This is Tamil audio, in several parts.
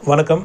வணக்கம்.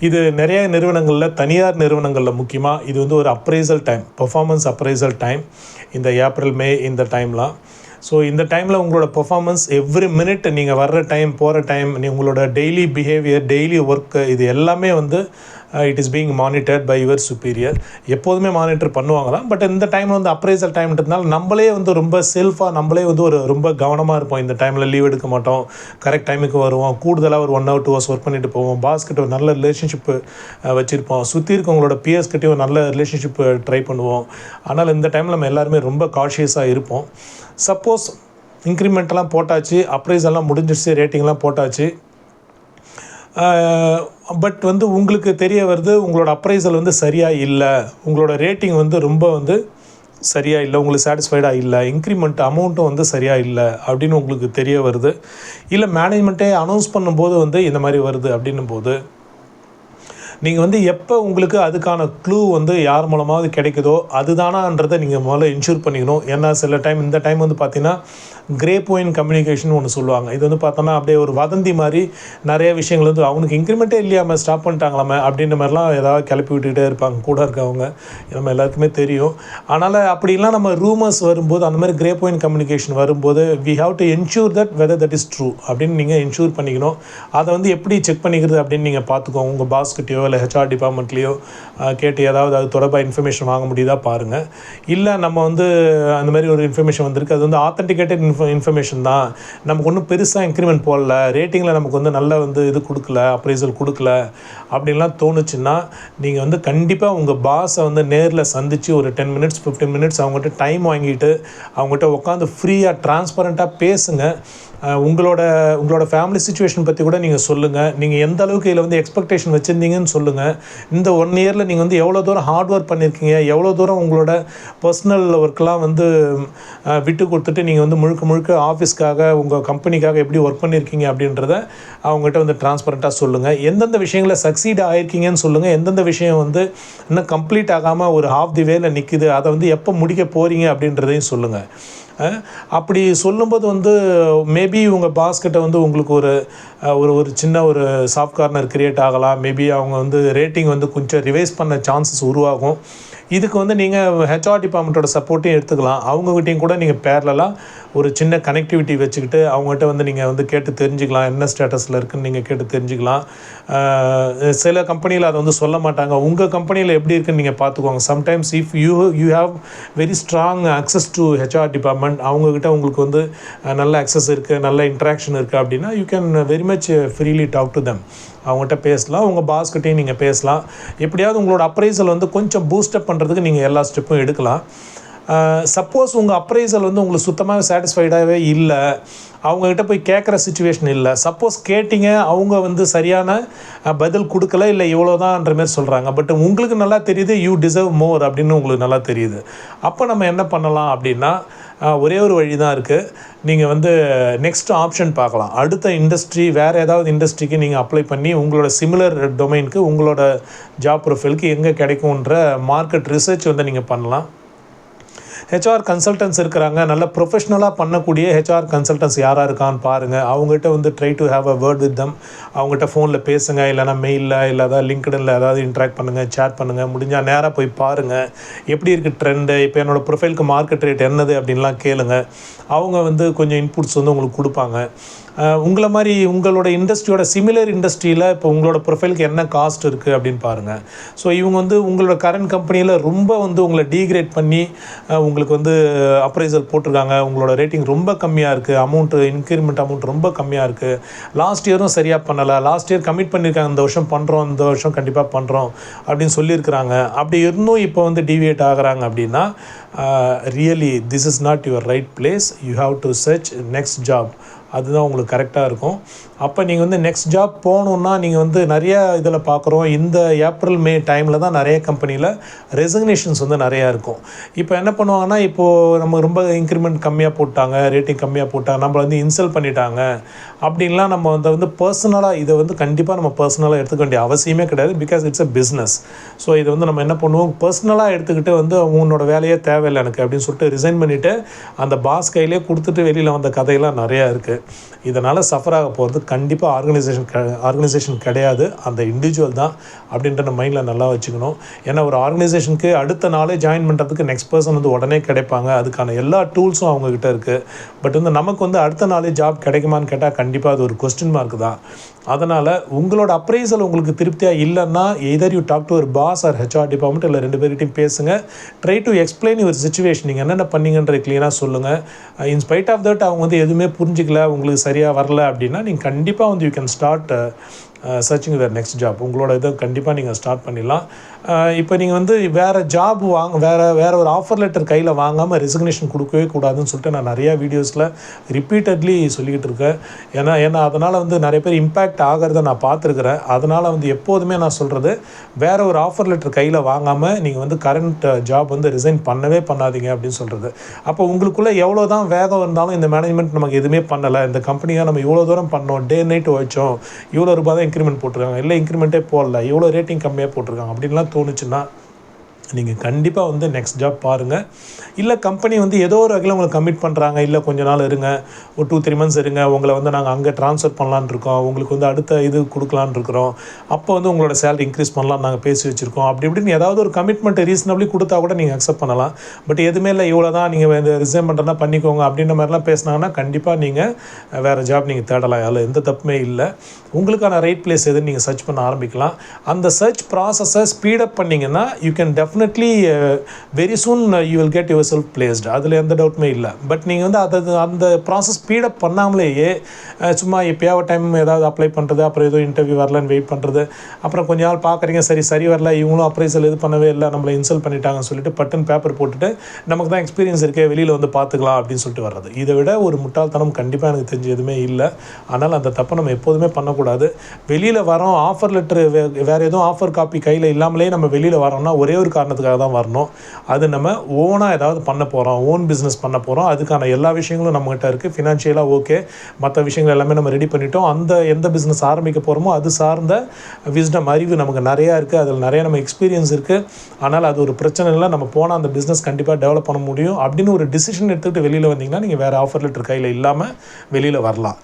இது நிறைய நிறுவனங்களில் தனியார் நிறுவனங்களில் முக்கியமாக இது வந்து ஒரு appraisal time performance appraisal time இந்த ஏப்ரல் மே இந்த டைம்லாம் ஸோ இந்த டைமில் உங்களோட பெர்ஃபார்மன்ஸ் எவ்ரி மினிட் நீங்கள் வர்ற டைம் போகிற டைம் நீ உங்களோட டெய்லி பிஹேவியர் டெய்லி ஒர்க்கு இது எல்லாமே வந்து it is being monitored by your superior எப்போதுமே மானிட்டர் பண்ணுவாங்க தான் பட் இந்த டைமில் வந்து அப்ரைசல் டைம்ன்றதுனால நம்மளே வந்து ரொம்ப செல்ஃபாக நம்மளே வந்து ஒரு ரொம்ப கவனமாக இருப்போம். இந்த டைமில் லீவ் எடுக்க மாட்டோம். கரெக்ட் டைமுக்கு வருவோம். கூடுதலாக ஒரு one hour two hours work பண்ணிட்டு போவோம். பாஸ் கிட்ட ஒரு நல்ல ரிலேஷன்ஷிப்பு uh, வச்சுருப்போம். சுற்றி இருக்கவங்களோட பிஎஸ் கிட்டேயும் நல்ல ரிலேஷன்ஷிப் ட்ரை uh, பண்ணுவோம். ஆனால் இந்த டைமில் நம்ம எல்லாருமே ரொம்ப காஷியஸாக இருப்போம். சப்போஸ் இன்க்ரிமெண்ட்லாம் போட்டாச்சு அப்ரைஸ் எல்லாம் முடிஞ்சிடுச்சு ரேட்டிங்லாம் போட்டாச்சு. Uh, பட் வந்து உங்களுக்கு தெரிய வருது உங்களோட அப்ரைசல் வந்து சரியாக இல்லை. உங்களோட ரேட்டிங் வந்து ரொம்ப வந்து சரியாக இல்லை உங்களுக்கு சாட்டிஸ்ஃபைடாக இல்லை. இன்க்ரிமெண்ட் அமௌண்ட்டும் வந்து சரியாக இல்லை அப்படின்னு உங்களுக்கு தெரிய வருது. இல்லை மேனேஜ்மெண்ட்டே அனௌன்ஸ் பண்ணும்போது வந்து இந்த மாதிரி வருது அப்படின்னும் போது நீங்கள் வந்து எப்போ உங்களுக்கு அதுக்கான க்ளூ வந்து யார் மூலமாவது கிடைக்குதோ அதுதானான்றதை நீங்கள் முதல்ல இன்ஷூர் பண்ணிக்கணும். ஏன்னா சில டைம் இந்த டைம் வந்து பார்த்தீங்கன்னா கிரே பாயிண்ட் கம்யூனிகேஷன் ஒன்று சொல்லுவாங்க. இது வந்து பார்த்தோன்னா அப்படியே ஒரு வதந்தி மாதிரி நிறைய விஷயங்கள் வந்து அவனுக்கு இன்க்ரிமெண்ட்டே இல்லையாம ஸ்டாப் பண்ணிட்டாங்களாமே அப்படின்ற மாதிரிலாம் ஏதாவது கிளப்பி விட்டுக்கிட்டே இருப்பாங்க. கூட இருக்கவங்க நம்ம எல்லாருக்குமே தெரியும். அதனால் அப்படிலாம் நம்ம ரூமர்ஸ் வரும்போது அந்த மாதிரி கிரே பாயிண்ட் கம்யூனிகேஷன் வரும்போது we have to ensure that whether that is true அப்படின்னு நீங்கள் என்ஷூர் பண்ணிக்கணும். அதை வந்து எப்படி செக் பண்ணிக்கிறது அப்படின்னு நீங்கள் பார்த்துக்கோங்க. உங்கள் பாஸ்கிட்டயோ இல்லை ஹெச்ஆர் டிபார்ட்மெண்ட்லேயோ கேட்டு ஏதாவது அது தொடர்பாக இன்ஃபர்மேஷன் வாங்க முடியுதா பாருங்கள் இல்லை நம்ம வந்து அந்த மாதிரி ஒரு இன்ஃபர்மேஷன் வந்திருக்கு. அது வந்து ஆத்தென்டிகேட்டட் இன்ஃப இன்ஃபர்மேஷன் தான். நமக்கு ஒன்றும் பெருசாக இன்க்ரிமெண்ட் போடல. ரேட்டிங்கில் நமக்கு வந்து நல்ல வந்து இது கொடுக்கல அப்ரைசல் கொடுக்கல அப்படின்லாம் தோணுச்சுன்னா நீங்கள் வந்து கண்டிப்பாக உங்கள் பாஸை வந்து நேரில் சந்தித்து ஒரு டென் மினிட்ஸ் ஃபிஃப்டீன் மினிட்ஸ் அவங்ககிட்ட டைம் வாங்கிட்டு அவங்ககிட்ட உட்காந்து ஃப்ரீயாக ட்ரான்ஸ்பரண்ட்டாக பேசுங்க. உங்களோட உங்களோட ஃபேமிலி சுச்சுவேஷன் பற்றி கூட நீங்கள் சொல்லுங்கள் நீங்கள் எந்த அளவுக்கு இதில் வந்து எக்ஸ்பெக்டேஷன் வச்சுருந்தீங்கன்னு சொல்லுங்கள் இந்த ஒன் இயரில் நீங்கள் வந்து எவ்வளோ தூரம் ஹார்ட் ஒர்க் பண்ணியிருக்கீங்க எவ்வளோ தூரம் உங்களோட பர்சனல் ஒர்க்கெலாம் வந்து விட்டு கொடுத்துட்டு நீங்கள் வந்து முழுக்க முழுக்க ஆஃபீஸ்க்காக உங்கள் கம்பெனிக்காக எப்படி ஒர்க் பண்ணியிருக்கீங்க அப்படின்றத அவங்ககிட்ட வந்து டிரான்ஸ்பரண்ட்டாக சொல்லுங்கள் எந்தெந்த விஷயங்களை சக்சீட் ஆகிருக்கீங்கன்னு சொல்லுங்கள் எந்தெந்த விஷயம் வந்து இன்னும் கம்ப்ளீட் ஆகாமல் ஒரு ஹாஃப் தி வேல நிற்கிது அதை வந்து எப்போ முடிக்க போகிறீங்க அப்படின்றதையும் சொல்லுங்கள் அப்படி சொல்லும்போது வந்து மேபி உங்கள் பாஸ்கிட்ட வந்து உங்களுக்கு ஒரு ஒரு ஒரு சின்ன ஒரு சாஃப்ட் கார்னர் க்ரியேட் ஆகலாம். மேபி அவங்க வந்து ரேட்டிங் வந்து கொஞ்சம் ரிவைஸ் பண்ண சான்சஸ் உருவாகும். இதுக்கு வந்து நீங்கள் ஹெச்ஆர் டிபார்ட்மெண்ட்டோட சப்போர்ட்டையும் எடுத்துக்கலாம். அவங்ககிட்டையும் கூட நீங்கள் பேரலாக ஒரு சின்ன கனெக்டிவிட்டி வச்சுக்கிட்டு அவங்ககிட்ட வந்து நீங்கள் வந்து கேட்டு தெரிஞ்சுக்கலாம். என்ன ஸ்டேட்டஸில் இருக்குன்னு நீங்கள் கேட்டு தெரிஞ்சுக்கலாம். சில கம்பெனியில் அதை வந்து சொல்ல மாட்டாங்க. உங்கள் கம்பெனியில் எப்படி இருக்குன்னு நீங்கள் பார்த்துக்கோங்க. Sometimes if you you have very strong access to HR department அவங்கக்கிட்ட உங்களுக்கு வந்து நல்ல அக்சஸ் இருக்குது நல்ல இன்ட்ராக்ஷன் இருக்குது அப்படின்னா you can very much freely talk to them அவங்ககிட்ட பேசலாம். உங்கள் பாஸ்கிட்டையும் நீங்கள் பேசலாம். எப்படியாவது உங்களோட அப்ரைசல் வந்து கொஞ்சம் பூஸ்டப் பண்ணுறதுக்கு நீங்கள் எல்லா ஸ்டெப்பும் எடுக்கலாம். சப்போஸ் உங்கள் அப்ரைசல் வந்து உங்களுக்கு சுத்தமாக சாட்டிஸ்ஃபைடாகவே இல்லை. அவங்கக்கிட்ட போய் கேட்குற சுச்சுவேஷன் இல்லை. சப்போஸ் கேட்டிங்க அவங்க வந்து சரியான பதில் கொடுக்கல இல்லை இவ்வளோதான்ற மாதிரி சொல்கிறாங்க பட் உங்களுக்கு நல்லா தெரியுது யூ டிசர்வ் மோர் அப்படின்னு உங்களுக்கு நல்லா தெரியுது. அப்போ நம்ம என்ன பண்ணலாம் அப்படின்னா ஒரே ஒரு வழி தான் இருக்குது நீங்கள் வந்து நெக்ஸ்ட் ஆப்ஷன் பார்க்கலாம். அடுத்த இண்டஸ்ட்ரி வேறு ஏதாவது இண்டஸ்ட்ரிக்கு நீங்கள் அப்ளை பண்ணி உங்களோட சிமிலர் டொமைனுக்கு உங்களோட ஜாப் ப்ரொஃபைலுக்கு எங்கே கிடைக்கும்ன்ற மார்க்கெட் ரிசர்ச் வந்து நீங்கள் பண்ணலாம். ஹெச்ஆர் கன்சல்டன்ஸ் இருக்கிறாங்க. நல்ல ப்ரொஃபஷ்னலாக பண்ணக்கூடிய ஹெச்ஆர் கன்சல்டன்ஸ் யாராக இருக்கான்னு பாருங்கள் அவங்ககிட்ட வந்து try to have a word with them அவங்ககிட்ட ஃபோனில் பேசுங்க. இல்லைனா மெயிலில் இல்லை ஏதாவது லிங்க்டனில் ஏதாவது இன்ட்ராக்ட் பண்ணுங்கள் சேட் பண்ணுங்கள் முடிஞ்சால் நேராக போய் பாருங்கள் எப்படி இருக்குது ட்ரெண்டு இப்போ என்னோடய ப்ரொஃபைலுக்கு மார்க்கெட் ரேட் என்னது அப்படின்லாம் கேளுங்க. அவங்க வந்து கொஞ்சம் இன்புட்ஸ் வந்து உங்களுக்கு கொடுப்பாங்க. உங்களை மாதிரி உங்களோட இண்டஸ்ட்ரியோட சிமிலர் இண்டஸ்ட்ரியில் இப்போ உங்களோட ப்ரொஃபைலுக்கு என்ன காஸ்ட் இருக்குது அப்படின்னு பாருங்கள் ஸோ இவங்க வந்து உங்களோட கரண்ட் கம்பெனியில் ரொம்ப வந்து உங்களை டீக்ரேட் பண்ணி உங்களை உங்களுக்கு வந்து அப்ரைசல் போட்டிருக்காங்க. உங்களோட ரேட்டிங் ரொம்ப கம்மியாக இருக்குது அமௌண்ட்டு இன்க்ரிமெண்ட் அமௌண்ட் ரொம்ப கம்மியாக இருக்குது லாஸ்ட் இயரும் சரியாக பண்ணலை. லாஸ்ட் இயர் கமிட் பண்ணியிருக்காங்க இந்த வருஷம் பண்ணுறோம் இந்த வருஷம் கண்டிப்பாக பண்ணுறோம் அப்படின்னு சொல்லியிருக்கிறாங்க. அப்படி இருந்தும் இப்போ வந்து டிவியேட் ஆகிறாங்க அப்படின்னா really this is not your right place you have to search next job அதுதான் உங்களுக்கு கரெக்டாக இருக்கும். அப்போ நீங்கள் வந்து நெக்ஸ்ட் ஜாப் போகணுன்னா நீங்கள் வந்து நிறைய இதில் பார்க்குறோம் இந்த ஏப்ரல் மே டைமில் தான் நிறைய கம்பெனியில் ரெசிக்னேஷன்ஸ் வந்து நிறையா இருக்கும். இப்போ என்ன பண்ணுவாங்கன்னா இப்போது நம்ம ரொம்ப இன்க்ரிமெண்ட் கம்மியாக போட்டாங்க ரேட்டிங் கம்மியாக போட்டாங்க நம்மளை வந்து இன்சல்ட் பண்ணிட்டாங்க. அப்படின்லாம் நம்ம வந்து வந்து பர்சனலாக இதை வந்து கண்டிப்பாக நம்ம பர்சனலாக எடுத்துக்க வேண்டிய அவசியமே கிடையாது. Because it's a business so இது வந்து நம்ம என்ன பண்ணுவோம்? பர்சனலாக எடுத்துக்கிட்டு வந்து உன்னோட வேலையே தேவையில்லை எனக்கு அப்படின்னு சொல்லிட்டு ரிசைன் பண்ணிவிட்டு அந்த பாஸ் கையிலே கொடுத்துட்டு வெளியில் வந்த கதையெல்லாம் நிறையா இருக்குது இதனால் சஃபர் ஆக போகிறது கண்டிப்பாக ஆர்கனைசேஷன் க ஆர்கனைசேஷன் கிடையாது. அந்த இண்டிவிஜுவல் தான் அப்படின்ற நம்ம மைண்டில் நல்லா வச்சுக்கணும். ஏன்னா ஒரு ஆர்கனைசேஷனுக்கு அடுத்த நாளே ஜாயின் பண்ணுறதுக்கு நெக்ஸ்ட் பர்சன் வந்து உடனே கிடைப்பாங்க. அதுக்கான எல்லா டூல்ஸும் அவங்கக்கிட்ட இருக்குது பட் வந்து நமக்கு வந்து அடுத்த நாளே ஜாப் கிடைக்குமான்னு கேட்டால் கண்டிப்பாக அது ஒரு கொஸ்டின் மார்க் தான். அதனால் உங்களோட அப்ரைசல் உங்களுக்கு திருப்தியாக இல்லைன்னா எதர் யூ டாக் டு ஒரு பாஸ் ஆர் ஹெச்ஆர் டிபார்ட்மெண்ட் இல்லை ரெண்டு பேர்கிட்டையும் பேசுங்க. Try to explain your situation நீங்கள் என்னென்ன பண்ணீங்கன்றது க்ளீனாக சொல்லுங்கள் இன்ஸ்பைட் uh, ஆஃப் தட் அவங்க வந்து எதுவுமே புரிஞ்சிக்கல உங்களுக்கு சரியாக வரல அப்படின்னா நீங்கள் கண்டிப்பாக வந்து you can start searching the next job உங்களோட இதை கண்டிப்பாக நீங்கள் ஸ்டார்ட் பண்ணிடலாம். இப்போ நீங்கள் வந்து வேறு ஜாப் வாங்க வேறு வேறு ஒரு ஆஃபர் லெட்டர் கையில் வாங்காமல் ரெசிக்னேஷன் கொடுக்கவே கூடாதுன்னு சொல்லிட்டு நான் நிறையா வீடியோஸில் ரிப்பீட்டட்லி சொல்லிக்கிட்டு இருக்கேன். ஏன்னா ஏன்னா அதனால் வந்து நிறைய பேர் இம்பேக்ட் ஆகிறத நான் பார்த்துருக்குறேன். அதனால் வந்து எப்போதுமே நான் சொல்கிறது வேறு ஒரு ஆஃபர் லெட்டர் கையில் வாங்காமல் நீங்கள் வந்து கரண்ட் ஜாப் வந்து ரிசைன் பண்ணவே பண்ணாதீங்க அப்படின்னு சொல்கிறது அப்போ உங்களுக்குள்ளே எவ்வளோ தான் வேகம் இருந்தாலும் இந்த மேனேஜ்மெண்ட் நமக்கு எதுவுமே பண்ணலை. இந்த கம்பெனியாக நம்ம இவ்வளோ தூரம் பண்ணோம். டே நைட் வச்சோம் இவ்வளோ ரூபாய் தான் இன்க்ரிமெண்ட் போட்டிருக்காங்க. இல்லை இன்க்ரிமெண்ட்டே போடல. இவ்வளோ ரேட்டிங் கம்மியாக போட்டிருக்காங்க. அப்படின்லாம் தோணுச்சுன்னா நீங்கள் கண்டிப்பாக வந்து நெக்ஸ்ட் ஜாப் பாருங்கள் இல்லை கம்பெனி வந்து ஏதோ ஒரு வகையில் உங்களை கமிட் பண்ணுறாங்க இல்லை கொஞ்ச நாள் இருங்க. ஒரு டூ த்ரீ மந்த்ஸ் இருங்க. உங்களை வந்து நாங்கள் அங்கே ட்ரான்ஸ்ஃபர் பண்ணலான்னு இருக்கோம். உங்களுக்கு வந்து அடுத்த இது கொடுக்கலான்னு இருக்கிறோம். அப்போ வந்து உங்களோட சேலரி இன்க்ரீஸ் பண்ணலாம் நாங்கள் பேசி வச்சுருக்கோம். அப்படி இப்படின்னு ஏதாவது ஒரு கமிட்மெண்ட் ரீசனபிளி கொடுத்தா கூட நீங்கள் அக்செப்ட் பண்ணலாம். பட் எதுவுமே இல்லை இவ்வளோ தான் நீங்கள் இந்த ரிசைன் பண்ணுறதுனா பண்ணிக்கோங்க. அப்படின்ற மாதிரிலாம் பேசினாங்கன்னா கண்டிப்பாக நீங்கள் வேறு ஜாப் நீங்கள் தேடலாம். அதில் எந்த தப்புமே இல்லை. உங்களுக்கான ரைட் பிளேஸ் எதுன்னு நீங்கள் சர்ச் பண்ண ஆரம்பிக்கலாம். அந்த சர்ச் ப்ராசஸை ஸ்பீடப் பண்ணிங்கன்னா you can definitely very soon you will get yourself placed அதில் எந்த டவுட்டுமே இல்லை. பட் நீங்கள் வந்து அதை அந்த ப்ராசஸ் ஸ்பீடப் பண்ணாமலேயே சும்மா எப்பயாவது டைம் ஏதாவது அப்ளை பண்ணுறது அப்புறம் ஏதோ இன்டர்வியூ வரலன்னு வெயிட் பண்ணுறது அப்புறம் கொஞ்ச நாள் பார்க்குறீங்க சரி சரி வரல இவங்களும் அப்ரைசல் இது பண்ணவே இல்லை நம்மளை இன்சல்ட் பண்ணிட்டாங்கன்னு சொல்லிட்டு பட்டன் பேப்பர் போட்டுட்டு நமக்கு தான் எக்ஸ்பீரியன்ஸ் இருக்கே வெளியில் வந்து பார்த்துக்கலாம் அப்படின்னு சொல்லிட்டு வர்றது. இதை விட ஒரு முட்டாள்தனம் கண்டிப்பாக எனக்கு தெரிஞ்ச எதுவுமே இல்லை. ஆனால் அந்த தப்பை நம்ம எப்போதுமே பண்ணக்கூடாது. வெளியில் வரோம் ஆஃபர் லெட்டர் வேறு எதுவும் ஆஃபர் காப்பி கையில் இல்லாமலே நம்ம வெளியில் வரோம்னா ஒரே ஒரு காரணம் காரணத்துக்காக தான் வரணும். அது நம்ம ஓனாக ஏதாவது பண்ண போகிறோம் ஓன் பிஸ்னஸ் பண்ண போகிறோம் அதுக்கான எல்லா விஷயங்களும் நம்மகிட்ட இருக்குது ஃபினான்ஷியலாக ஓகே மற்ற விஷயங்கள் எல்லாமே நம்ம ரெடி பண்ணிட்டோம். அந்த எந்த பிஸ்னஸ் ஆரம்பிக்க போகிறோமோ அது சார்ந்த விஸ்டம் அறிவு நமக்கு நிறையா இருக்குது அதில் நிறைய நம்ம எக்ஸ்பீரியன்ஸ் இருக்குது ஆனால் அது ஒரு பிரச்சனை இல்லை. நம்ம போனால் அந்த பிஸ்னஸ் கண்டிப்பாக டெவலப் பண்ண முடியும். அப்படின்னு ஒரு டிசிஷன் எடுத்துக்கிட்டு வெளியில் வந்தீங்கன்னா நீங்கள் வேறு ஆஃபர் லெட்டர் கையில் இல்லாமல் வெளியில் வரலாம்.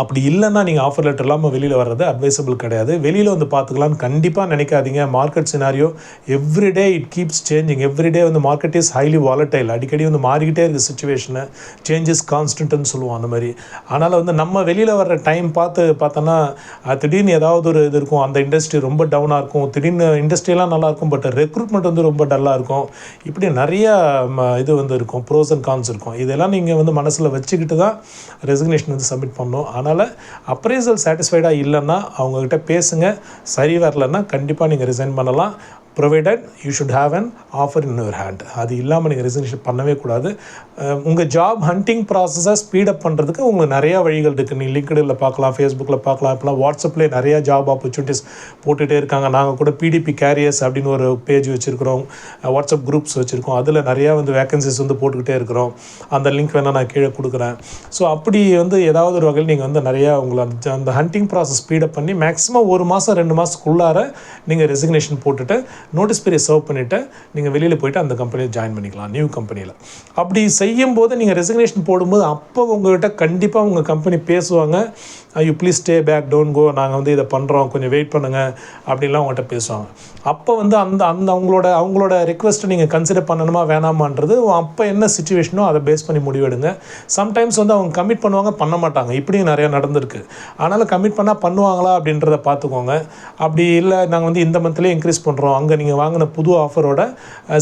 அப்படி இல்லைன்னா நீங்கள் ஆஃபர் லெட்டர் இல்லாமல் வெளியில் வர்றது அட்வைசபிள் கிடையாது. வெளியில் வந்து பார்த்துக்கலாம்னு கண்டிப்பாக நினைக்காதீங்க. Market scenario everyday it keeps changing everyday வந்து மார்க்கெட் இஸ் ஹைலி வாலட்டைல் அடிக்கடி வந்து மாறிக்கிட்டே இருக்குது சுச்சுவேஷனு சேஞ்சஸ் கான்ஸ்டன்ட்னு சொல்லுவோம் அந்த மாதிரி. அதனால் வந்து நம்ம வெளியில் வர்ற டைம் பார்த்து பார்த்தோன்னா திடீர்னு ஏதாவது ஒரு இது இருக்கும். அந்த இண்டஸ்ட்ரி ரொம்ப டவுனாக இருக்கும். திடீர்னு இண்டஸ்ட்ரியெல்லாம் நல்லாயிருக்கும் பட் ரெக்ரூட்மெண்ட் வந்து ரொம்ப டல்லாக இருக்கும். இப்படி நிறைய ம, இது வந்து இருக்கும். ப்ரோஸ் அண்ட் கான்ஸ் இருக்கும். இதெல்லாம் நீங்கள் வந்து மனசில் வச்சுக்கிட்டு தான் ரெசிக்னேஷன் வந்து சப்மிட் பண்ணணும். அதனால் அப்ரைசல் சாட்டிஸ்ஃபைடாக இல்லைன்னா அவங்கக்கிட்ட பேசுங்க. சரி வரலன்னா கண்டிப்பாக நீங்கள் ரிசைன் பண்ணலாம். Provided you should have an offer in your hand அது இல்லாமல் நீங்கள் ரெசிக்னேஷன் பண்ணவே கூடாது. உங்கள் ஜாப் ஹண்டிங் ப்ராசஸை ஸ்பீடப் பண்ணுறதுக்கு உங்களுக்கு நிறையா வழிகள் இருக்குது நீங்கள் லிங்க்டில் பார்க்கலாம் ஃபேஸ்புக்கில் பார்க்கலாம் இப்போலாம் வாட்ஸ்அப்லேயே நிறையா ஜாப் ஆப்பர்ச்சுனிட்டிஸ் போட்டுகிட்டே இருக்காங்க. நாங்கள் கூட பிடிபி கேரியர்ஸ் அப்படின்னு ஒரு பேஜ் வச்சுருக்கிறோம். வாட்ஸ்அப் குரூப்ஸ் வச்சுருக்கோம். அதில் நிறையா வந்து வேகன்சிஸ் வந்து போட்டுக்கிட்டே இருக்கிறோம். அந்த லிங்க் வேணால் நான் கீழே கொடுக்குறேன். ஸோ அப்படி வந்து ஏதாவது ஒரு வகையில் நீங்கள் வந்து நிறையா உங்களை அந்த அந்த ஹண்டிங் ப்ராசஸ் ஸ்பீடப் பண்ணி மேக்ஸிமம் ஒரு மாதம் ரெண்டு மாதத்துக்குள்ளார நீங்கள் ரெசிக்னேஷன் போட்டுட்டு நோட்டீஸ் பீரியட் சர்வ் பண்ணிவிட்டு நீங்கள் வெளியில் போயிட்டு அந்த கம்பெனியில் ஜாயின் பண்ணிக்கலாம் நியூ கம்பெனியில் அப்படி செய்யும்போது நீங்கள் ரெசிக்னேஷன் போடும்போது அப்போ உங்கள்கிட்ட கண்டிப்பாக உங்கள் கம்பெனி பேசுவாங்க. You please stay back don't go நாங்கள் வந்து இதை பண்ணுறோம் கொஞ்சம் வெயிட் பண்ணுங்கள் அப்படின்லாம் உங்கள்கிட்ட பேசுவாங்க. அப்போ வந்து அந்த அந்த அவங்களோட அவங்களோட ரெக்வஸ்ட்டை நீங்கள் கன்சிடர் பண்ணணுமா வேணாமான்றது அப்போ என்ன சுச்சுவேஷனோ அதை பேஸ் பண்ணி முடிவெடுங்க. சம்டைம்ஸ் வந்து அவங்க கமிட் பண்ணுவாங்க பண்ண மாட்டாங்க. இப்படியும் நிறையா நடந்திருக்கு. அதனால் கமிட் பண்ணால் பண்ணுவாங்களா அப்படின்றத பார்த்துக்கோங்க. அப்படி இல்லை நாங்கள் வந்து இந்த மந்த்லேயே இன்க்ரீஸ் பண்ணுறோம் அங்கே நீங்கள் வாங்கின புது ஆஃபரோட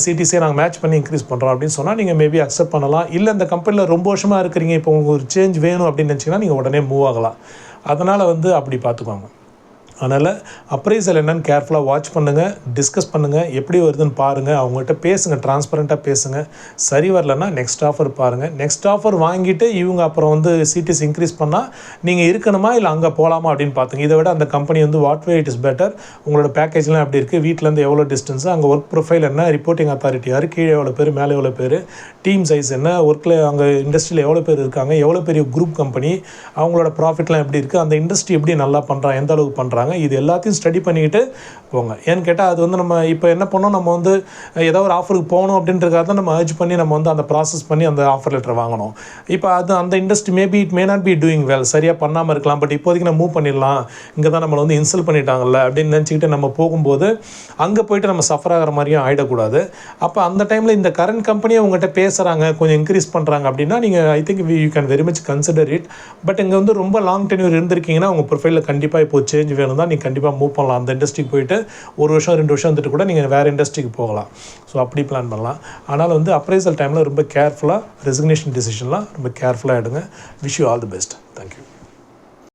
சிடிசியை நாங்கள் மேட்ச் பண்ணி இன்க்ரீஸ் பண்ணுறோம் அப்படின்னு சொன்னால் நீங்கள் மேபி அக்செப்ட் பண்ணலாம். இல்லை இந்த கம்பெனியில் ரொம்ப வருஷமாக இருக்கிறீங்க இப்போ உங்களுக்கு ஒரு சேஞ்ச் வேணும் அப்படின்னு நினச்சிங்கன்னா நீங்கள் உடனே மூவ் ஆகலாம். அதனால் வந்து அப்படி பார்த்துக்கோங்க. அதனால் அப்ரைசல் என்னன்னு கேர்ஃபுல்லாக வாட்ச் பண்ணுங்கள் டிஸ்கஸ் பண்ணுங்கள் எப்படி வருதுன்னு பாருங்கள் அவங்ககிட்ட பேசுங்கள் டிரான்ஸ்பரண்ட்டாக பேசுங்கள் சரி வரலன்னா நெக்ஸ்ட் ஆஃபர் பாருங்கள் நெக்ஸ்ட் ஆஃபர் வாங்கிட்டு இவங்க அப்புறம் வந்து சிடிஸ் இன்க்ரீஸ் பண்ணால் நீங்கள் இருக்கணுமா இல்லை அங்கே போகலாமா அப்படின்னு பார்த்துங்க இதை விட அந்த கம்பெனி வந்து what way it is better உங்களோட பேக்கேஜ்லாம் எப்படி இருக்குது வீட்டிலேருந்து எவ்வளோ டிஸ்டன்ஸு அங்கே ஒர்க் ப்ரொஃபைல் என்ன? ரிப்போர்ட்டிங் அத்தாரிட்டி யார்? கீழே எவ்வளோ பேர்? மேலே எவ்வளோ பேர்? டீம் சைஸ் என்ன? ஒர்க்கில் அங்கே இண்டஸ்ட்ரியில் எவ்வளோ பேர் இருக்காங்க? எவ்வளோ பெரிய குரூப் கம்பெனி அவங்களோட ப்ராஃபிட்லாம் எப்படி இருக்குது அந்த இண்டஸ்ட்ரி எப்படி நல்லா பண்ணுறான் எந்த அளவுக்கு பண்ணுறாங்க சொல்கிறாங்க இது எல்லாத்தையும் ஸ்டடி பண்ணிக்கிட்டு போங்க. ஏன்னு கேட்டால் அது வந்து நம்ம இப்போ என்ன பண்ணோம்? நம்ம வந்து ஏதோ ஒரு ஆஃபருக்கு போகணும் அப்படின்றக்காக தான் நம்ம அர்ஜ் பண்ணி நம்ம வந்து அந்த ப்ராசஸ் பண்ணி அந்த ஆஃபர் லெட்டர் வாங்கணும். இப்போ அது அந்த industry maybe it may not be doing well சரியாக பண்ணாமல் இருக்கலாம். பட் இப்போதைக்கு நம்ம மூவ் பண்ணிடலாம். இங்கே தான் நம்மளை வந்து இன்சல்ட் பண்ணிட்டாங்கல்ல அப்படின்னு நினச்சிக்கிட்டு நம்ம போகும்போது அங்கே போயிட்டு நம்ம சஃபர் ஆகிற மாதிரியும் ஆகிடக்கூடாது அப்போ அந்த டைமில் இந்த கரண்ட் கம்பெனியை உங்கள்கிட்ட பேசுகிறாங்க கொஞ்சம் இன்க்ரீஸ் பண்ணுறாங்க அப்படின்னா நீங்கள் I think you can very much consider it but இங்கே வந்து ரொம்ப லாங் டென்யூர் இருந்திருக்கீங்கன்னா உங்கள் ப்ரொஃபைலில் கண்டிப்பாக இப்போ சேஞ்ச் வேணும். இருந்தால் நீங்கள் கண்டிப்பாக மூவ் பண்ணலாம். அந்த இண்டஸ்ட்ரிக்கு போயிட்டு ஒரு வருஷம் ரெண்டு வருஷம் வந்துட்டு கூட நீங்கள் வேறு இண்டஸ்ட்ரிக்கு போகலாம். ஸோ அப்படி பிளான் பண்ணலாம். ஆனால் வந்து அப்ரைசல் டைமில் ரொம்ப கேர்ஃபுல்லாக ரெசிக்னேஷன் டிசிஷன்லாம் ரொம்ப கேர்ஃபுல்லாக எடுங்க. Wish you all the best thank you